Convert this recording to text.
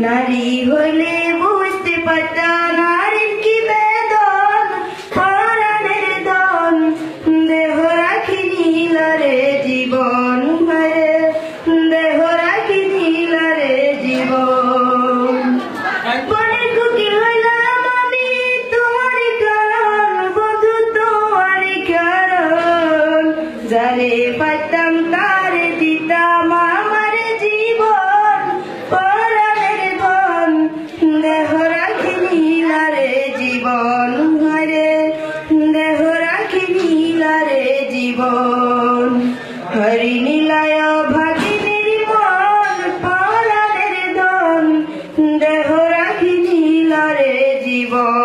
নারী হলে বুঝতে পারতাম হরি নীলায় ভাগিনীর মন পরাণের দন। দেহ রাখি নীলরে জীবন।